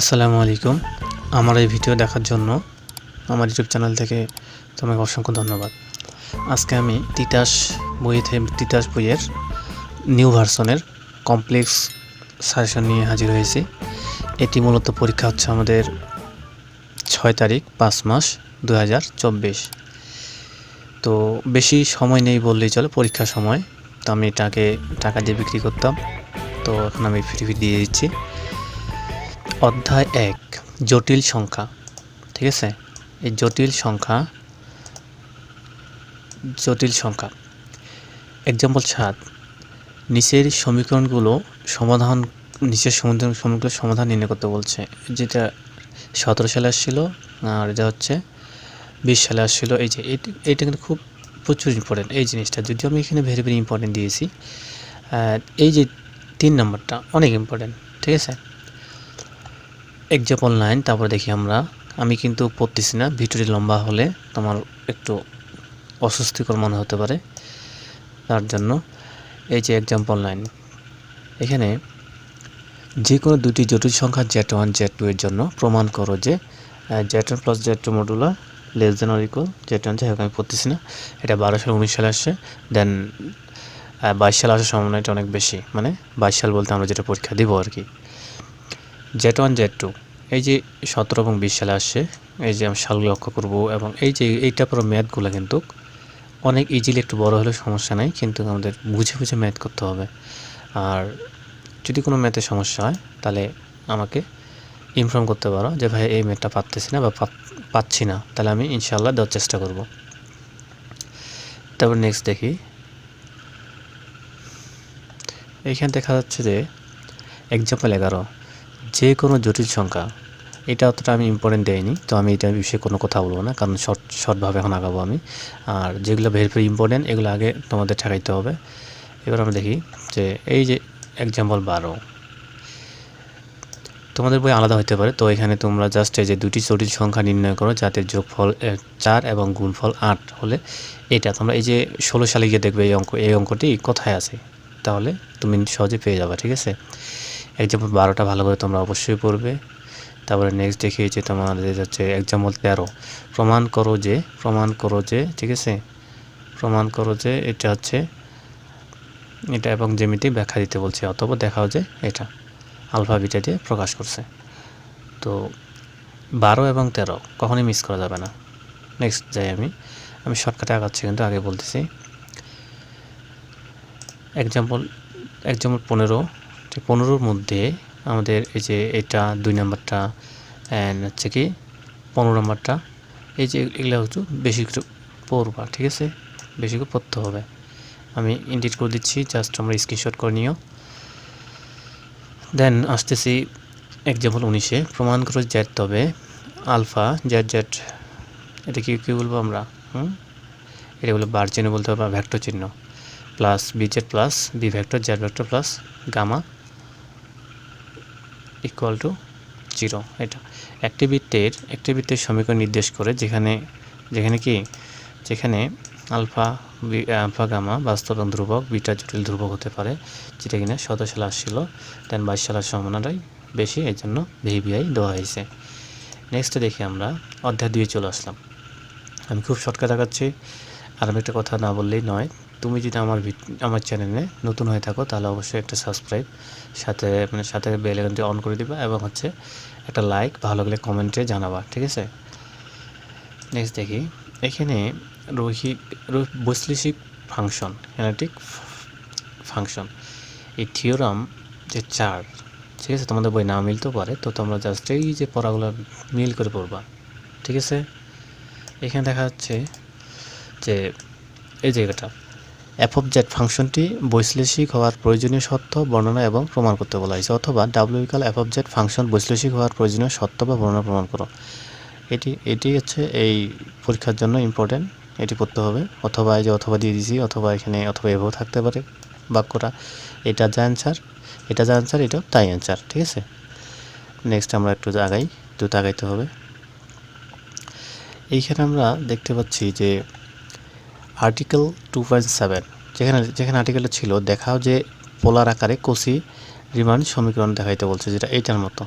আসসালামু আলাইকুম। আমার এই ভিডিও দেখার জন্য আমার ইউটিউব চ্যানেল থেকে তোমাকে অসংখ্য ধন্যবাদ। আজকে আমি তিতাস বই থেকে তিতাস বইয়ের নিউ ভার্সনের কমপ্লেক্স সাজেশন নিয়ে হাজির হয়েছি। এটি মূলত পরীক্ষা হচ্ছে আমাদের ছয় তারিখ, পাঁচ মাস দু হাজার চব্বিশ। তো বেশি সময় নেই বললেই চলে, পরীক্ষার সময়। তো আমি এটাকে টাকা দিয়ে বিক্রি করতাম। তো এখন আমি ফ্রি ফ্রি দিয়ে দিচ্ছি। অধ্যায় এক, জটিল সংখ্যা। ঠিক আছে? এই জটিল সংখ্যা জটিল সংখ্যা। এক্সাম্পল সাত, নিচের সমীকরণগুলো সমাধান, নিচের সমীকরণ সমীকরণ সমাধান নির্ণয় করতে বলছে। যেটা সতেরো সালে আসছিল, আর এটা হচ্ছে বিশ সালে আসছিল। এই যে এইটা কিন্তু খুব প্রচুর ইম্পর্টেন্ট এই জিনিসটা। যদিও আমি এখানে ভেরি ভেরি ইম্পর্টেন্ট দিয়েছি। এই যে তিন নম্বরটা অনেক ইম্পর্টেন্ট ঠিক আছে? এক্সাম্পল নাইন, তারপর দেখি আমরা। আমি কিন্তু পড়তেছি না ভিডিওটি লম্বা হলে তোমার একটু অস্বস্তিকর মনে হতে পারে। তার জন্য এই যে এক্সাম্পল নাইন। এখানে যে কোনো দুটি জটিল সংখ্যা জেড ওয়ান জেড টু এর জন্য প্রমাণ করো যে Z one plus Z two modulus less than or equal Z one যাই হোক, আমি পড়তেছি না। এটা বারো সাল, উনিশ সালে আসছে। দেন বাইশ সালে আসার সম্ভাবনা এটা অনেক বেশি। মানে বাইশ সাল বলতে আমরা যেটা পরীক্ষা দিব আর কি। Z one Z two. এই যে সতেরো এবং বিশ সালে আসছে, এই যে আমি সালগুলো লক্ষ্য করব এবং এই যে এইটা পুরো ম্যাথগুলো কিন্তু অনেক ইজিলি একটু বড় হলেও সমস্যা নাই, কিন্তু আমাদের বুঝে বুঝে ম্যাথ করতে হবে। আর যদি কোনো ম্যাথে সমস্যা হয়, তাহলে আমাকে ইনফর্ম করতে পারো যে, ভাই, এই ম্যাথটা পারতেছি না বা পাচ্ছি না। তাহলে আমি ইনশাল্লাহ দেওয়ার চেষ্টা করব। তারপর নেক্সট দেখি। এইখানে দেখা যাচ্ছে যে এক্সাম্পল এগারো। যে কোনো জটিল সংখ্যা, এটা অতটা আমি ইম্পর্টেন্ট দেয়নি তো আমি এটা বিষয়ে কোনো কথা বলব না, কারণ শর্ট শর্টভাবে এখন আগাবো আমি। আর যেগুলো ভেরি ভেরি ইম্পর্টেন্ট এগুলো আগে তোমাদের ঠেকাইতে হবে। এবার আমরা দেখি যে এই যে এক্সাম্পল বারো, তোমাদের বই আলাদা হতে পারে, তো এখানে তোমরা জাস্ট এই যে দুটি জটিল সংখ্যা নির্ণয় করো, যাতে যোগফল চার এবং গুণফল আট হলে এটা, তোমরা এই যে ষোলো সালে গিয়ে দেখবে এই অঙ্ক, এই অঙ্কটি কোথায় আছে? তাহলে তুমি সহজে পেয়ে যাবে, ঠিক আছে? এক্সাম্পল বারোটা, ভালো করে তোমরা অবশ্যই পড়বে। তারপরে নেক্সট দেখিয়েছি তোমাদের হচ্ছে এক্সাম্পল তেরো। প্রমাণ করো যে, প্রমাণ করো যে, ঠিক আছে? প্রমাণ করো যে এটা হচ্ছে, এটা এবং জ্যামিতি ব্যাখ্যা দিতে বলছে, অথবা দেখাও যে এটা। আলফা বিটা দিয়ে প্রকাশ করছে। তো বারো এবং তেরো কখনোই মিস করা যাবে না। নেক্সট যাই আমি। আমি শর্টকাটে আগাচ্ছি কিন্তু আগে বলতেছি। এক্সাম্পল এক্সাম্পল পনেরো। ঠিক পনেরোর মধ্যে আমাদের এই যে এটা দুই নাম্বারটা অ্যান্ড হচ্ছে কি পনেরো নাম্বারটা, এই যে এগুলো একটু বেশি একটু পড়বা, ঠিক আছে? বেশি করে পড়তে হবে। আমি ইন্ডিট করে দিচ্ছি জাস্ট আমরা স্ক্রিনশট করে নিও। দেন আসতেছি এক্সাম্পল উনিশে, প্রমাণ করে জেড তবে আলফা জেড জেড এটা কি, কী বলব আমরা? হুম? এটা বলব বার চিহ্ন বলতে হবে ভ্যাক্টর চিহ্ন। Plus B Z plus B vector Z vector plus gamma equal to zero এটা একটি বৃত্তের একটি বৃত্তের সমীকরণ নির্দেশ করে যেখানে যেখানে কি? যেখানে আলফা আলফা গামা বাস্তব এবং ধ্রুবক, বিটা জটিল ধ্রুবক হতে পারে, যেটা কিনা সতেরো সালে আসছিল দেন বাইশ সালের সম্ভাবনাটাই বেশি এই জন্য ভিভিআই দেওয়া হয়েছে। নেক্সট দেখি আমরা, অধ্যায় দুয়ে চলে আসলাম। আমি খুব শর্টকাট দেখাচ্ছি আর আমি একটা কথা না বললেই নয়। তুমি যদি আমার আমার চ্যানেলে নতুন হয়ে থাকো, তাহলে অবশ্যই একটা সাবস্ক্রাইব সাথে মানে সাথে বেল আইকনটি অন করে দিবা এবং হচ্ছে একটা লাইক ভালো লাগলে কমেন্টে জানাবা, ঠিক আছে? নেক্সট দেখি। এখানে রৈখিক রৈ- বৈশ্লেষিক ফাংশন অ্যানালিটিক ফাংশন এই থিওরাম যে চার ঠিক আছে? তোমাদের বই না মিলতেও পারে, তো তোমরা জাস্ট এই যে পড়াগুলো মিল করে পড়বা, ঠিক আছে? এখানে দেখা যাচ্ছে যে, এই জায়গাটা এফ অফ জেড ফাংশনটি বৈশ্লেষিক হওয়ার প্রয়োজনীয় সত্য বর্ণনা এবং প্রমাণ করতে বলা হয়েছে। অথবা W equal F of Z function বৈশ্লেষিক হওয়ার প্রয়োজনীয় সত্য বা বর্ণনা প্রমাণ করো। এটি এটি হচ্ছে এই পরীক্ষার জন্য ইম্পর্টেন্ট এটি পড়তে হবে। অথবা এই যে অথবা দিয়ে দিয়েছি, অথবা এখানে অথবা এভাবে থাকতে পারে বাক্যটা। এটা যা অ্যান্সার এটা যা অ্যান্সার এটাও তাই অ্যান্সার ঠিক আছে? নেক্সট আমরা একটু আগাই দ্রুত আগাইতে হবে। এইখানে আমরা দেখতে পাচ্ছি যে আর্টিকেল টু পয়েন্ট সেভেন যেখানে যেখানে আর্টিকেলটা ছিল, দেখাও যে পোলার আকারে কোসি রিমান সমীকরণ দেখাইতে বলছে, যেটা এইটার মতো।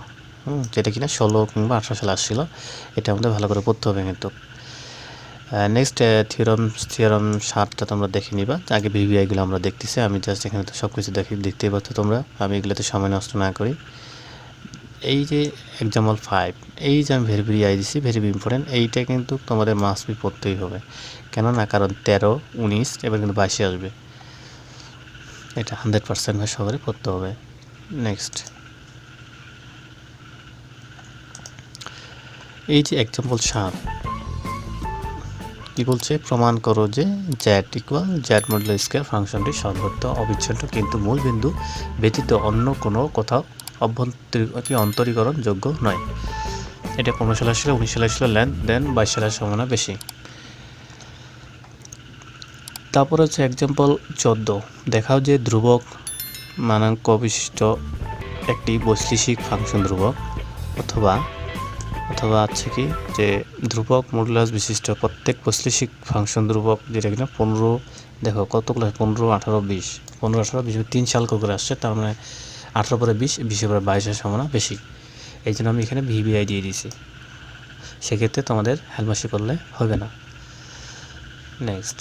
যেটা কিনা ষোলো কিংবা আঠারো সালে আসছিল, এটা আমাদের ভালো করে পড়তে হবে কিন্তু। নেক্সট থিওরম থিওরম সাতটা তোমরা দেখে নিবা। আগে ভিভিআইগুলো আমরা দেখতেছি, আমি জাস্ট এখানে তো সব কিছু দেখি দেখতেই পাচ্ছ তোমরা। আমি এগুলোতে সময় নষ্ট না করি। এই যে এক্সাম্পল ফাইভ এই যে আমি ভেরি ভেরি আই দিছি ভেরি ইম্পর্টেন্ট এইটা কিন্তু তোমাদের মাস্ট বি পড়তেই হবে। কেননা কারণ তেরো, উনিশ, এবার কিন্তু বাইশে আসবে। এটা হান্ড্রেড পার্সেন্ট সবারই পড়তে হবে। নেক্সট এই যে এক্সাম্পল সাত, কি বলছে? প্রমাণ করো যে z equal z modulus square ফাংশনটি সর্বত্র অবিচ্ছিন্ন, কিন্তু মূল বিন্দু ব্যতীত অন্য কোনো কোথাও অভ্যন্তরী অন্তরীকরণ যোগ্য নয়। এটা পনেরো সালে আসলে, উনিশ সালে আসলে ল্যান্ড দেন বাইশ সালের সম্ভাবনা বেশি। তারপর হচ্ছে এক্সাম্পল চোদ্দ। দেখাও যে ধ্রুবক মানাঙ্ক বিশিষ্ট একটি বৈশ্লেষিক ফাংশন ধ্রুবক, অথবা অথবা আছে কি যে ধ্রুবক মডুলাস বিশিষ্ট প্রত্যেক বৈশ্লেষিক ফাংশন ধ্রুবক যেটা কিনা পনেরো, দেখো কত ক্লাস পনেরো, আঠারো, বিশ। পনেরো, আঠারো, বিশ, তিন সাল করে আসছে, তার মানে আঠারো পরে বিশ বিশের পরে বাইশের সম্ভাবনা বেশি। এই জন্য আমি এখানে ভিভিআই দিয়ে দিয়েছি। সেক্ষেত্রে তোমাদের হেলমাসি করলে হবে না। নেক্সট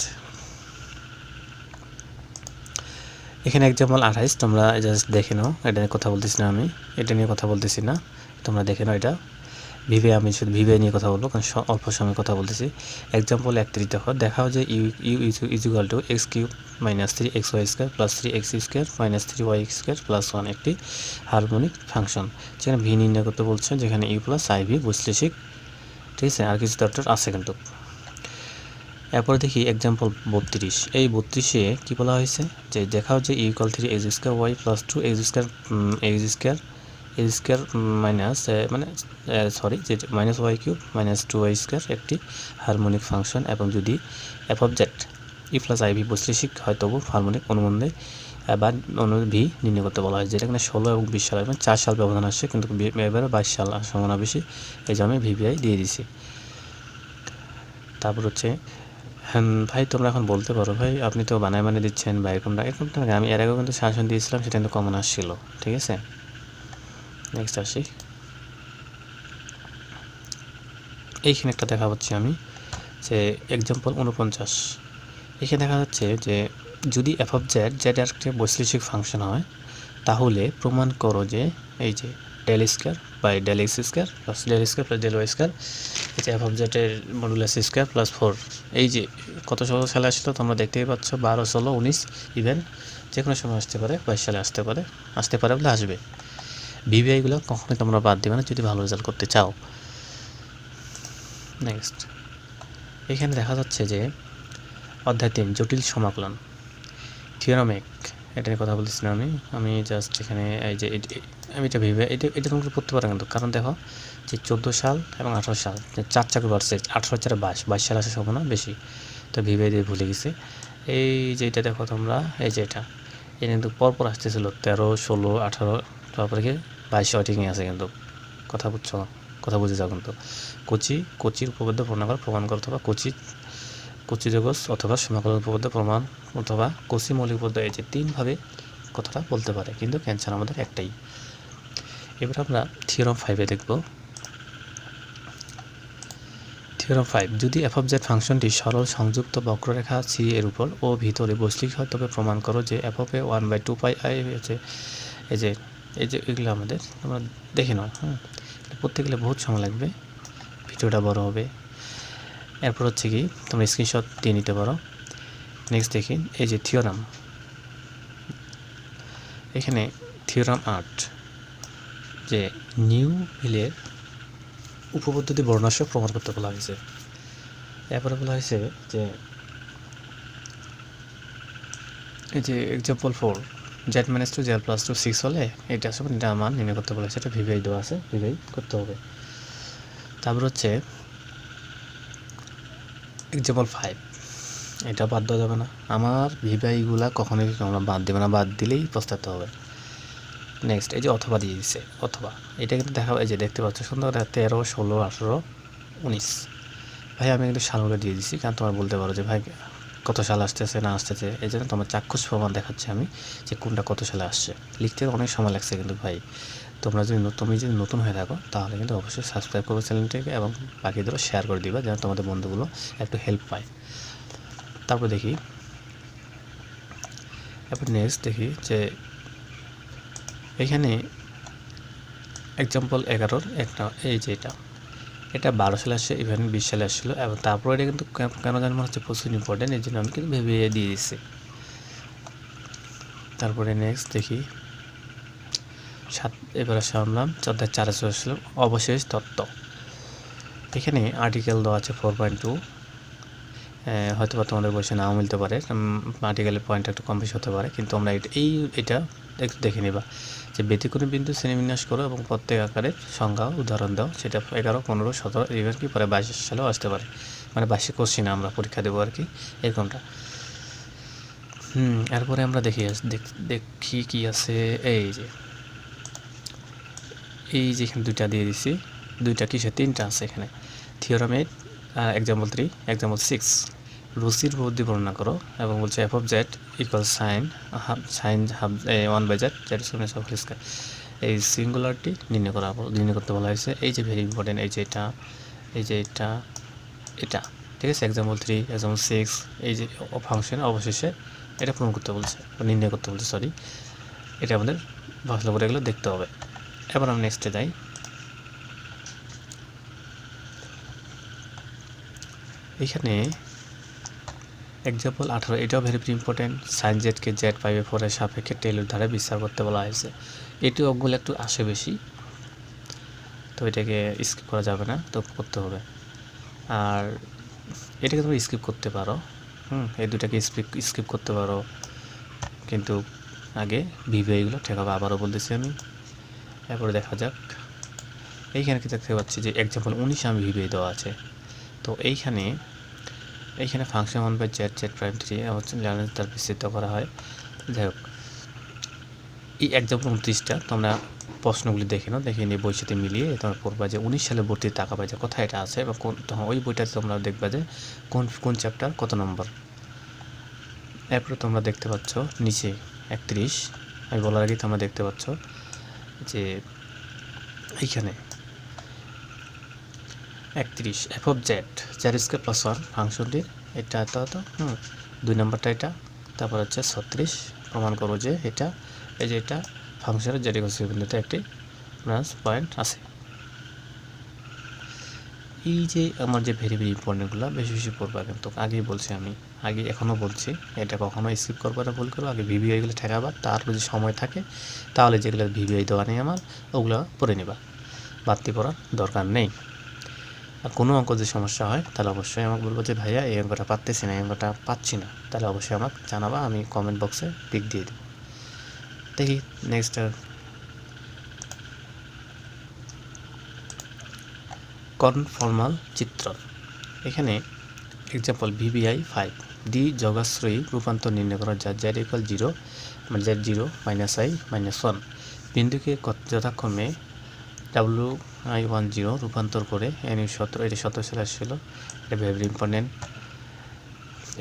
এখানে এক্সাম্পল আঠাইশ, তোমরা জাস্ট দেখে নাও। এটা নিয়ে কথা বলতেছি না আমি। এটা নিয়ে কথা বলতেছি না। তোমরা দেখে নাও এটা। ভিভে আমি শুধু ভিভে নিয়ে কথা বলব, কারণ অল্প সময় কথা বলতেছি। এক্সাম্পল একত্রিশ দেখো দেখাও যে U U is equal to X cube minus three X Y square plus three X square minus three Y square plus one একটি হারমোনিক ফাংশন। যেখানে ভি নির্ণয় করতে বলছে, যেখানে ইউ প্লাস আই ভি বৈশ্লেষিক। ঠিক আছে? আর কিছু দরকার আছে কিন্তু। এরপর দেখি এক্সাম্পল বত্রিশ। এই বত্রিশে কী বলা হয়েছে? যে দেখাও যে equal three X square Y plus two X square X square X square minus মানে সরি যে minus Y cube minus two Y square একটি হারমোনিক ফাংশন এবং যদি F of E plus I V বৈশ্লেষিক হয়, তবু হারমোনিক অনুবন্ধে বা অনুবন্ধে V নির্ণয় করতে বলা হয়, যেটা কিনা ষোলো এবং বিশ সাল মানে চার সাল ব্যবধান আসছে, কিন্তু এবারে বাইশ সাল সম্ভাবনা বেশি, এই জন্য আমি ভিভিআই দিয়ে দিছি। তারপর হচ্ছে হ্যাঁ ভাই, তোমরা এখন বলতে পারো, ভাই, আপনি তো বানায় বানিয়ে দিচ্ছেন বা এরকমটা এরকমটা আমি এর আগেও কিন্তু শাসন দিয়েছিলাম, সেটা কিন্তু কমন আসছিল, ঠিক আছে? নেক্সট আসি। এইখানে একটা দেখা হচ্ছে আমি, যে এক্সাম্পল উনপঞ্চাশ এখানে দেখা যাচ্ছে যে যদি এফ অফ জেড জেড একটা বৈশ্লেষিক ফাংশন হয়, তাহলে প্রমাণ করো যে এই যে del square by del X square plus del square plus del Y square এই যে এফ অফ জেডের মডুলাস স্কোয়ার প্লাস ফোর এই যে কত ষোলো সালে আসলো, তোমরা দেখতেই পাচ্ছ, বারো, ষোলো, উনিশ ইভেন যে কোনো সময় আসতে পারে, বাইশ সালে আসতে পারে আসতে পারে বলে আসবে। ভিভিআইগুলো কখনোই তোমরা বাদ দেবে না যদি ভালো রেজাল্ট করতে চাও। নেক্সট এখানে দেখা যাচ্ছে যে অধ্যায় তিন, জটিল সমাকলন। থিওরামেক এটা কথা বলতেছি না আমি। আমি জাস্ট এখানে এই যে আমি এটা ভেবে, এটা এটা তোমরা পড়তে পারো কিন্তু। কারণ দেখো যে চোদ্দ সাল এবং আঠারো সাল চার চাকরি বাড়ছে আঠারো চারে বাইশ বাইশ সাল আসার সম্ভাবনা বেশি। তো ভিভে দিয়ে ভুলে গেছে। এই যে এটা দেখো তোমরা, এই যে এটা। এটা কিন্তু পরপর আসতেছিল তেরো, ষোলো, আঠারো, তারপরে কি বাইশ ওয়েটিংয়ে আছে কিন্তু। কথা বুঝছ? কথা বুঝে যাও কিন্তু। কোচি, কোচির উপপাদ্য প্রমাণ করা, প্রমাণ করতে হবে কোচি কোচি জগৎ অথবা সমাকলন উপপাদ্য প্রমাণ অথবা কোচি মৌলিক উপপাদ্য, এই যে তিনভাবে কথাটা বলতে পারে, কিন্তু ক্যান্সার আমাদের একটাই। এবার আমরা থিওরাম ফাইভে দেখব। থিওরাম ফাইভ যদি এফ অফ জেড ফাংশনটি সরল, সংযুক্ত বক্ররেখা সি এর উপর ও ভিতরে বৈশ্লিক হয়, তবে প্রমাণ করো যে F of A one by two pi I হচ্ছে এই যে এই যে এগুলো আমাদের, তোমরা দেখে নাও হ্যাঁ পড়তে গেলে বহুত সময় লাগবে, ভিডিওটা বড় হবে। এরপর হচ্ছে কি, তোমরা স্ক্রিনশট দিয়ে নিতে পারো। নেক্সট দেখি, এই যে থিওরাম এখানে থিওরাম আর্ট যে নিউ হিলের উপপদ্ধতি বর্ণাসহ প্রমাণ করতে বলা হয়েছে। এরপরে বলা হয়েছে যে, এই যে example four Z minus two Z plus two six হলে এটা আসবে এটা মান নির্ণয় করতে বলা হয়েছে। এটা ভিভিআই দেওয়া আছে ভিভিআই করতে হবে। তারপর হচ্ছে এক্সাম্পল ফাইভ এটা বাদ দেওয়া যাবে না। আমার ভিভাইগুলা কখনোই তোমরা বাদ দেবে না, বাদ দিলেই পস্তাতে হবে। নেক্সট এই যে অথবা দিয়ে দিচ্ছে অথবা। এটা কিন্তু দেখা, এই যে দেখতে পাচ্ছ, সুন্দর তেরো, ষোলো, আঠেরো, উনিশ। ভাই, আমি কিন্তু সালগুলো দিয়ে দিচ্ছি কারণ তোমার বলতে পারো যে, ভাই, কত সাল আসতেছে, না আসতেছে, এই জন্য তোমার চাক্ষুষ প্রমাণ দেখাচ্ছি আমি যে কোনটা কত সালে আসছে। লিখতে অনেক সময় লাগছে কিন্তু, ভাই। তোমরা যদি তুমি যদি নতুন হয়ে থাকো, তাহলে কিন্তু অবশ্যই সাবস্ক্রাইব করবে চ্যানেলটিকে এবং বাকিদেরও শেয়ার করে দিবা, যেন তোমাদের বন্ধুগুলো একটু হেল্প পায়। তারপর দেখি এরপর নেক্সট দেখি যে এখানে এক্সাম্পল এগারোর একটা, এই যে এটা। এটা বারো সালে আসছে ইভেন বিশ সালে আসছিল, এবং তারপর এটা কিন্তু কেন- জানি মনে হচ্ছে প্রচুর ইম্পর্টেন্ট এই জন্য আমি কিন্তু ভেবে দিয়ে দিচ্ছি তারপরে নেক্সট দেখি। সাত, এবারে সামলাম চোদ্দ চারে চলে অবশেষ তত্ত্ব। এখানে আর্টিকেল দেওয়া আছে ফোর পয়েন্ট টু হয়তো বা তোমাদের বয়সে নাও মিলতে পারে। আর্টিকেলের পয়েন্ট একটু কম বেশি হতে পারে। কিন্তু আমরা এই, এটা একটু দেখে নিবা যে ব্যতিক্রমী বিন্দু শ্রেণীবিন্যাস করো এবং প্রত্যেক আকারের সংজ্ঞা উদাহরণ দাও। সেটা এগারো, পনেরো, সতেরো ইভেন কি পরে বাইশ সালেও আসতে পারে। মানে বাইশে কোশ্চিনে আমরা পরীক্ষা দেবো আর কি এরকমটা। হুম, এরপরে আমরা দেখি দেখি কি আছে। এই যে এই যে এখানে দুইটা দিয়ে দিছি। দুইটা কিসে তিনটা আছে এখানে। Theorem eight example three example six রুচির বুদ্ধি বর্ণনা করো এবং বলছে F of Z equal sine half sine half one by Z Z of square এই সিঙ্গুলারটি নির্ণয় করা নির্ণয় করতে বলা হয়েছে। এই যে ভেরি ইম্পর্টেন্ট এই যে এটা, এই যে এটা এটা। ঠিক আছে? এক্সাম্পল থ্রি এক্সাম্পল সিক্স এই যে ফাংশন অবশেষে এটা পূরণ করতে বলছে নির্ণয় করতে বলছে সরি এটা আমাদের ভালো করে এগুলো দেখতে হবে। এবার আমরা নেক্সটে যাই। এখানে এক্সাম্পল আঠারো, এটাও ভেরি ভেরি ইম্পর্টেন্ট সাইন জেডকে জেড পাইবে ফোরের সাপেক্ষে টেলের ধারে বিস্তার করতে বলা হয়েছে। এটি অঙ্কগুলো একটু আসে বেশি তো এটাকে স্কিপ করা যাবে না, তো করতে হবে। আর এটাকে তুমি স্কিপ করতে পারো, হুম, এই দুটাকে স্কিপ স্কিপ করতে পারো। কিন্তু আগে ভিভিআইগুলো ঠেকাবে, আবারও বলতেছি আমি। এরপরে দেখা যাক। এইখানে কি দেখতে পাচ্ছি যে এক্সাম্পল উনিশে আমি ভিভিআই দেওয়া আছে। তো এইখানে এইখানে function one by Z Z prime three হচ্ছে তার বিস্তৃত করা হয়। যাই হোক, এই এক্সাম্পল উনত্রিশটা তোমরা প্রশ্নগুলি দেখে নাও, দেখে নিয়ে বইয়ের সাথে মিলিয়ে তোমরা পড়বা যে উনিশ সালে ভর্তির টাকা পাই যে কোথায় এটা আছে এবং কোন তখন ওই বইটাতে তোমরা দেখবা যে কোন কোন চ্যাপ্টার কত নম্বর। এরপরে তোমরা দেখতে পাচ্ছ নিচে একত্রিশ, আমি বলার আগেই তোমরা দেখতে পাচ্ছ যে এইখানে একত্রিশ F of Z Z square plus one ফাংশনটির এটা এত এত হুম, দুই নম্বরটা এটা, তারপর হচ্ছে ছত্রিশ, প্রমাণ করব যে এটা, এই যে এটা ফাংশনের জেড ইকুয়াল বিন্দুতে একটি ব্রাঞ্চ পয়েন্ট আছে। এই যে আমার যে ভেরি ভেরি ইম্পর্টেন্টগুলো বেশি বেশি পড়বা কিন্তু আগেই বলছি আমি, আগে এখনও বলছি, এটা কখনো স্কিপ করবা না, ভুল করব, আগে ভিভিআইগুলো ঠেকাবা তার যদি সময় থাকে, তাহলে যেগুলো ভিভিআই দেওয়া নেই আমার, ওগুলো পড়ে নিবা, বাড়তি পড়ার দরকার নেই। কোনো অঙ্ক যদি সমস্যা হয়, তাহলে অবশ্যই আমাকে বলব যে, ভাইয়া, এই অঙ্কটা পারতেছি না, এই অঙ্কটা পাচ্ছি না। তাহলে অবশ্যই আমাকে জানাবা, আমি কমেন্ট বক্সে পিক দিয়ে দেবো। দেখি নেক্সট কনফর্মাল চিত্র। এখানে এক্সাম্পল ভিভিআই ফাইভ ডি জগাশ্রয়ী রূপান্তর নির্ণয় করা যা জেড ইকুয়াল জিরো মানে Z zero minus I minus one বিন্দুকে যথাক্রমে ডাব্লু আই ওয়ান জিরো রূপান্তর করে এন ইউ সতেরো, এটা সতেরো সালে আসছিল। এটা ভেরি ইম্পর্টেন্ট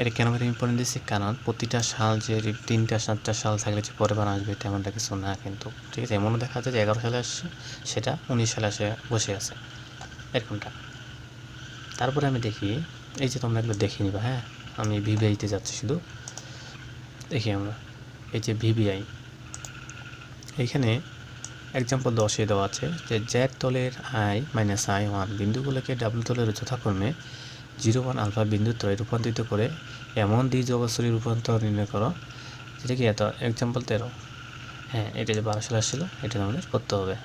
এটা কেন ভেরি ইম্পর্টেন্ট দিচ্ছি কারণ প্রতিটা সাল যে তিনটা সাতটা সাল থাকলে যে পরে বার আসবে তেমনটা কিছু না কিন্তু। ঠিক আছে, এমনও দেখা যায় যে এগারো সালে আসছে, সেটা উনিশ সালে আসে, বসে আছে। এরকমটা। তারপরে আমি দেখি, এই যে তোমরা এগুলো দেখে নিবা হ্যাঁ? আমি ভিভিআইতে যাচ্ছি শুধু। দেখি আমরা। এই যে ভিভিআই। এইখানে এক্সাম্পল দশে দেওয়া আছে যে জেড তলের আই মাইনাস আই ওয়ান বিন্দুগুলোকে ডাব্লু তলের যথাক্রমে জিরো ওয়ান আলফা বিন্দু ত্রয় রূপান্তরিত করে এমন দ্বি জগৎসরী রূপান্তর নির্ণয় করো, যেটা কি এত? এক্সাম্পল তেরো। হ্যাঁ এটা যে বারো আসছিল, এটা আমাদের করতে হবে।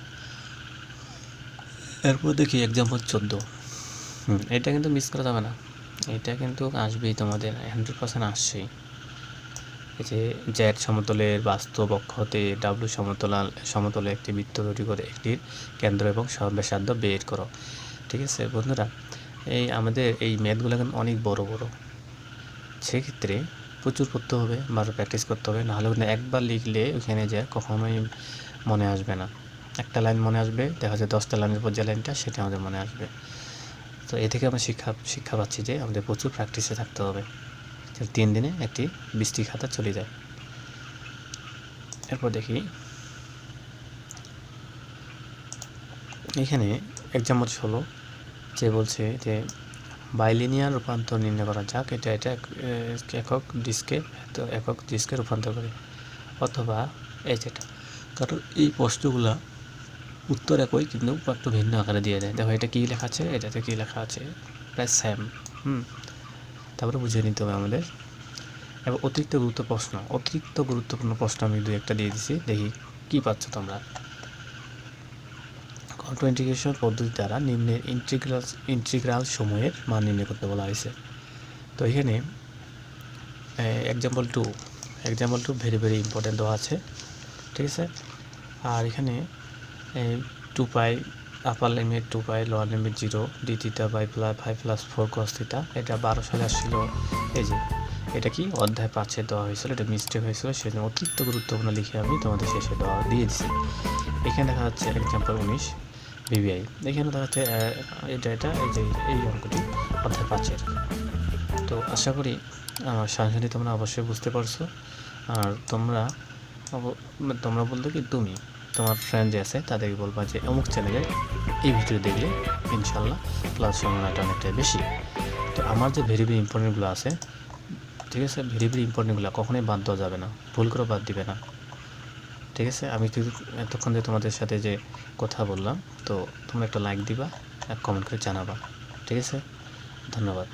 এরপর দেখি এক্সাম্পল চোদ্দ। হুম, এটা কিন্তু মিস করা যাবে না। এটা কিন্তু আসবেই তোমাদের হান্ড্রেড পার্সেন্ট আসছেই। যে জ্যাড সমতলের বাস্তব অক্ষ হতে ডাব্লু সমতলাল, সমতলে একটি বৃত্ত তৈরি করে একটির কেন্দ্র এবং ব্যাসার্ধ বের করো। ঠিক আছে বন্ধুরা, এই আমাদের এই ম্যাথগুলো কিন্তু অনেক বড় বড়। সেক্ষেত্রে প্রচুর পড়তে হবে বারো প্র্যাকটিস করতে হবে, নাহলে কিন্তু একবার লিখলে ওখানে যে কখনোই মনে আসবে না। একটা লাইন মনে আসবে, দেখা যায় দশটা লাইনের পর যে লাইনটা সেটা আমাদের মনে আসবে। তো এ থেকে আমরা শিক্ষা শিক্ষা পাচ্ছি যে আমাদের প্রচুর প্র্যাকটিসে থাকতে হবে। তিন দিনে একটি বৃষ্টি খাতা চলে যায়। এরপর দেখি, এখানে এক্সাম্পল হলো যে বলছে যে বাইলিনিয়ার রূপান্তর নির্ণয় করা যাক, এটা এটা একক ডিস্কে, তো একক ডিস্কে রূপান্তর করে, অথবা এই যেটা কারণ এই প্রশ্নগুলা উত্তর একই কিন্তু একটু ভিন্ন আকারে দিয়ে দেয়। দেখো এটা কী লেখা আছে? এটাতে কী লেখা আছে? প্রায় সেম হুম। তারপরে বুঝে নিতে হবে আমাদের। এবার অতিরিক্ত গুরুত্ব প্রশ্ন। অতিরিক্ত গুরুত্বপূর্ণ প্রশ্ন আমি দু একটা দিয়ে দিছি, দেখি কি পাচ্ছ তোমরা। কন্ট্রো ইন্টিগ্রেশন পদ্ধতি দ্বারা নিম্নের ইন্টিগ্রাল ইন্টিগ্রাল সময়ের মান নির্ণয় করতে বলা হয়েছে। তো এখানে example two example two very very important দেওয়া আছে, ঠিক আছে? আর এখানে two pi upper limit two pi lower limit zero D theta by plus five plus four cos theta এটা বারো সালে আসছিল। এই যে, এটা কি? অধ্যায় পাঁচে দেওয়া হয়েছিল, এটা মিস্টেক হয়েছিল, সেজন্য অতিরিক্ত গুরুত্বপূর্ণ লিখে আমি তোমাদের শেষে দেওয়া দিয়ে দিছি। এখানে দেখা যাচ্ছে এক্সাম্পল উনিশ বিবিআই এখানে দেখা যাচ্ছে এটা এটা, এই যে, এই অঙ্কটি অধ্যায় পাঁচের। তো আশা করি সাংসারিক তোমরা অবশ্যই বুঝতে পারছ। আর তোমরা তোমরা বলতে কি, তুমি। তোমার ফ্রেন্ড যে আছে, তাদেরকে বলবা যে, অমুক চ্যানেলে এই ভিডিও দেখলে ইনশাল্লাহ ক্লাস সম্ভাবনাটা অনেকটাই বেশি। তো আমার যে ভেরি ভেরি ইম্পর্টেন্টগুলো আছে, ঠিক আছে? ভেরি ভেরি ইম্পর্টেন্টগুলো কখনোই বাদ দেওয়া যাবে না, ভুল করে বাদ দিবে না। ঠিক আছে? আমি এতক্ষণ যে তোমাদের সাথে যে কথা বললাম, তো তোমরা একটা লাইক দিবা এক কমেন্ট করে জানাবা। ঠিক আছে? ধন্যবাদ।